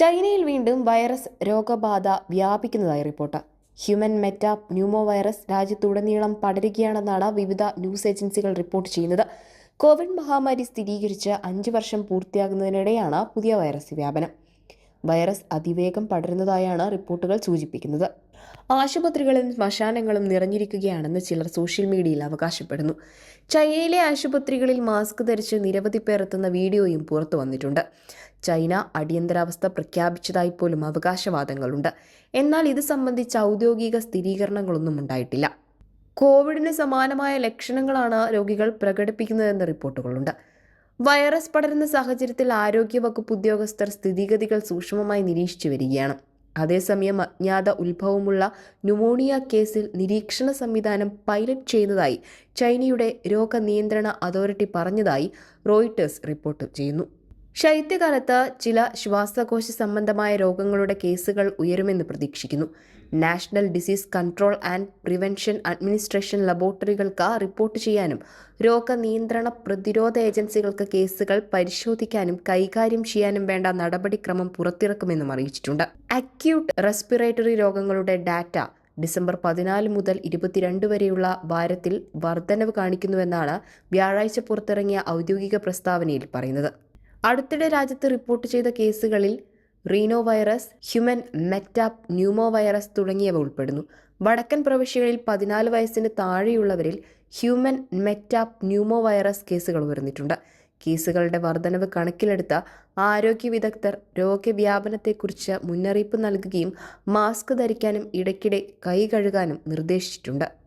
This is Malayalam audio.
ചൈനയിൽ വീണ്ടും വൈറസ് രോഗബാധ വ്യാപിക്കുന്നതായി report. Human metapneumovirus രാജ്യത്തുടനീളം പടരുകയാണെന്നാണ് വിവിധ ന്യൂസ് ഏജൻസികൾ റിപ്പോർട്ട് ചെയ്യുന്നത്. കോവിഡ് മഹാമാരി സ്ഥിരീകരിച്ച് അഞ്ച് വർഷം പൂർത്തിയാകുന്നതിനിടെയാണ് പുതിയ വൈറസ് വ്യാപനം. വൈറസ് അതിവേഗം പടരുന്നതായാണ് റിപ്പോർട്ടുകൾ സൂചിപ്പിക്കുന്നത്. ആശുപത്രികളും ശ്മശാനങ്ങളും നിറഞ്ഞിരിക്കുകയാണെന്ന് ചിലർ സോഷ്യൽ മീഡിയയിൽ അവകാശപ്പെടുന്നു. ചൈനയിലെ ആശുപത്രികളിൽ മാസ്ക് ധരിച്ച് നിരവധി പേർ എത്തുന്ന വീഡിയോയും പുറത്തു വന്നിട്ടുണ്ട്. ചൈന അടിയന്തരാവസ്ഥ പ്രഖ്യാപിച്ചതായി പോലും അവകാശവാദങ്ങളുണ്ട്. എന്നാൽ ഇത് സംബന്ധിച്ച ഔദ്യോഗിക സ്ഥിരീകരണങ്ങളൊന്നും ഉണ്ടായിട്ടില്ല. കോവിഡിന് സമാനമായ ലക്ഷണങ്ങളാണ് രോഗികൾ പ്രകടിപ്പിക്കുന്നതെന്ന് റിപ്പോർട്ടുകളുണ്ട്. വൈറസ് പടരുന്ന സാഹചര്യത്തിൽ ആരോഗ്യവകുപ്പ് ഉദ്യോഗസ്ഥർ സ്ഥിതിഗതികൾ സൂക്ഷ്മമായി നിരീക്ഷിച്ചു വരികയാണ്. അതേസമയം അജ്ഞാത ഉത്ഭവമുള്ള ന്യൂമോണിയ കേസിൽ നിരീക്ഷണ സംവിധാനം പൈലറ്റ് ചെയ്യുന്നതായി ചൈനയുടെ രോഗനിയന്ത്രണ അതോറിറ്റി പറഞ്ഞതായി റോയിട്ടേഴ്സ് റിപ്പോർട്ട് ചെയ്യുന്നു. ശൈത്യകാലത്ത് ചില ശ്വാസകോശ സംബന്ധമായ രോഗങ്ങളുടെ കേസുകൾ ഉയരുമെന്ന് പ്രതീക്ഷിക്കുന്നു. National disease control and prevention administration ലബോറട്ടറികൾക്ക് report ചെയ്യാനും രോഗനിയന്ത്രണ പ്രതിരോധ ഏജൻസികൾക്ക് കേസുകൾ പരിശോധിക്കാനും കൈകാര്യം ചെയ്യാനും വേണ്ട നടപടിക്രമം പുറത്തിറക്കുമെന്നും അറിയിച്ചിട്ടുണ്ട്. അക്യൂട്ട് റെസ്പിറേറ്ററി രോഗങ്ങളുടെ ഡാറ്റ ഡിസംബർ പതിനാല് മുതൽ ഇരുപത്തിരണ്ട് വരെയുള്ള വാരത്തിൽ വർധനവ് കാണിക്കുന്നുവെന്നാണ് വ്യാഴാഴ്ച പുറത്തിറങ്ങിയ ഔദ്യോഗിക പ്രസ്താവനയിൽ പറയുന്നത്. അടുത്തിടെ രാജ്യത്ത് റിപ്പോർട്ട് ചെയ്ത കേസുകളിൽ rhinovirus human metapneumovirus തുടങ്ങിയവ ഉൾപ്പെടുന്നു. വടക്കൻ പ്രവിശ്യകളിൽ പതിനാല് വയസ്സിന് താഴെയുള്ളവരിൽ ഹ്യൂമൻ മെറ്റാപ് ന്യൂമോ വൈറസ് കേസുകൾ ഉയർന്നിട്ടുണ്ട്. കേസുകളുടെ വർധനവ് കണക്കിലെടുത്ത ആരോഗ്യ വിദഗ്ധർ രോഗവ്യാപനത്തെക്കുറിച്ച് മുന്നറിയിപ്പ് നൽകുകയും മാസ്ക് ധരിക്കാനും ഇടയ്ക്കിടെ കൈ കഴുകാനും നിർദ്ദേശിച്ചിട്ടുണ്ട്.